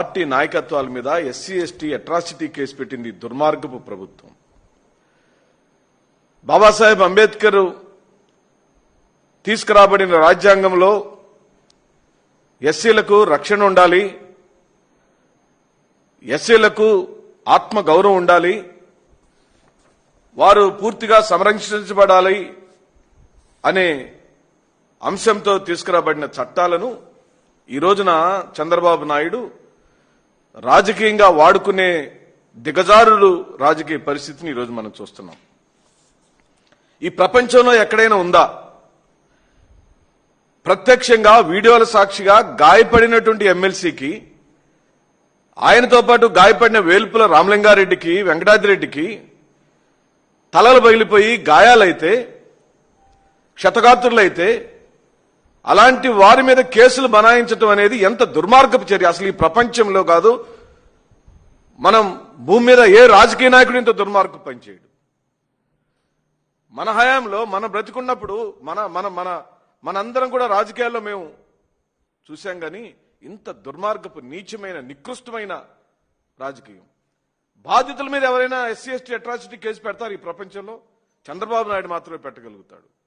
Party నాయకత్వాల మీద SC ST atrocity case పెట్టింది దుర్మార్గపు ప్రభుత్వం. బాబాసాహెబ్ అంబేద్కర్ తీసుకురాబడిన రాజ్యాంగంలో ఎస్సీలకు రక్షణ ఉండాలి ఎస్సీలకు ఆత్మ గౌరవం ఉండాలి వారు పూర్తిగా సంరక్షించబడాలి అనే అంశంతో తీసుకురాబడిన చట్టాలను ఈ రోజున చంద్రబాబు నాయుడు రాజకీయంగా వాడుకునే దిగజారులు రాజకీయ పరిస్థితిని ఈరోజు మనం చూస్తున్నాం. ఈ ప్రపంచంలో ఎక్కడైనా ఉందా? ప్రత్యక్షంగా వీడియోల సాక్షిగా గాయపడినటువంటి ఎమ్మెల్సీకి ఆయనతో పాటు గాయపడిన వేల్పుల రామలింగారెడ్డికి వెంకటాద్రిరెడ్డికి తలలు పగిలిపోయి గాయాలైతే క్షతగాత్రులైతే అలాంటి వారి మీద కేసులు బనాయించడం అనేది ఎంత దుర్మార్గపు చర్య? అసలు ఈ ప్రపంచంలో కాదు. మనం భూమి మీద ఏ రాజకీయ నాయకుడు ఇంత దుర్మార్గపు పనిచేయడు? మన హయాంలో మన బ్రతికున్నప్పుడు మన మన మన మనందరం కూడా రాజకీయాల్లో మేము చూశాం కానీ ఇంత దుర్మార్గపు నీచమైన నికృష్టమైన రాజకీయం. బాధితుల మీద ఎవరైనా ఎస్సీ ఎస్టీ అట్రాసిటీ కేసు పెడతారు ఈ ప్రపంచంలో. చంద్రబాబు నాయుడు మాత్రమే పెట్టగలుగుతాడు.